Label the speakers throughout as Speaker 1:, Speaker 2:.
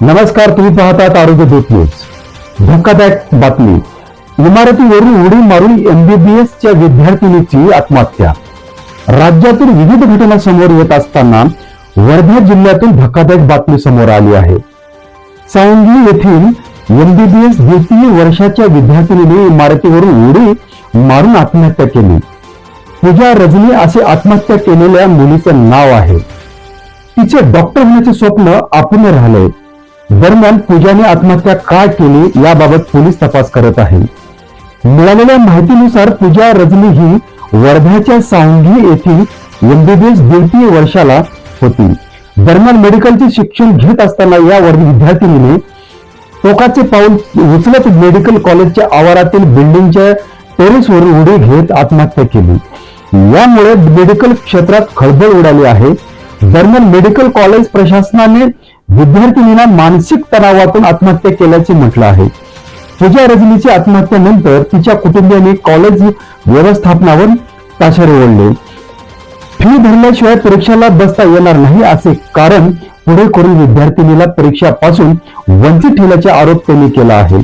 Speaker 1: नमस्कार तुम्ही पाहतात आरोग्य दूत न्यूज. धक्कादायक बातमी. इमारतीवरून उडी मारून एमबीबीएस च्या विद्यार्थिनीची आत्महत्या. राज्यातून विविध घटना समोर येत असताना वर्धा जिल्ह्यातून धक्कादायक बातमी समोर आली आहे. सांगली येथील एमबीबीएस द्वितीय वर्षाच्या विद्यार्थिनीने इमारतीवरून उडी मारून आत्महत्या केली. पूजा रजनी असे आत्महत्या केलेल्या मुलीचं नाव आहे. तिचे डॉक्टर होण्याचे स्वप्न आपण राहिले. दरम्यान पूजाने आत्महत्या का केली याबाबत पोलीस तपास करत आहे. मिळालेल्या माहितीनुसार पूजा रजनी ही वर्ध्याच्या सांगली येथील एमबीबीएस द्वितीय वर्षाला होती. दरम्यान मेडिकलचे शिक्षण घेत असताना या वर्ग विद्यार्थिनीने टोकाचे पाऊल उचलत मेडिकल कॉलेजच्या आवारातील बिल्डिंगच्या टेरेसवरून उडी घेत आत्महत्या केली. यामुळे मेडिकल क्षेत्रात खळबळ उडाली आहे. दरम्यान मेडिकल कॉलेज प्रशासनाने विद्यार्थिनींना मानसिक तणावातून आत्महत्या केल्याचे म्हटलं आहे. पूजा रजनीच्या आत्महत्येनंतर तिच्या कुटुंबियांनी कॉलेज व्यवस्थापनावर ताशेरे ओढले. फी भरल्याशिवाय परीक्षेला बसता येणार नाही असे कारण पुढे करून विद्यार्थिनीला परीक्षापासून वंचित ठेवल्याचा आरोप त्यांनी केला आहे.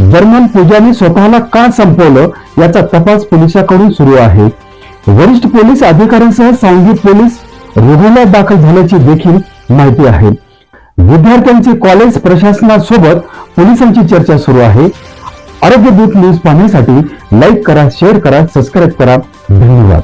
Speaker 1: दरम्यान पूजाने स्वतःला का संपवलं याचा तपास पोलिसांकडून सुरू आहे. वरिष्ठ पोलीस अधिकाऱ्यांसह सांघिक पोलीस रुग्णालयात दाखल झाल्याची देखील माहिती आहे. विद्यार्थ्यांची कॉलेज प्रशासनासोबत पोलिसांची चर्चा सुरू आहे. आरोग्य दूत न्यूज पाहण्यासाठी लाईक करा शेअर करा सबस्क्राईब करा. धन्यवाद.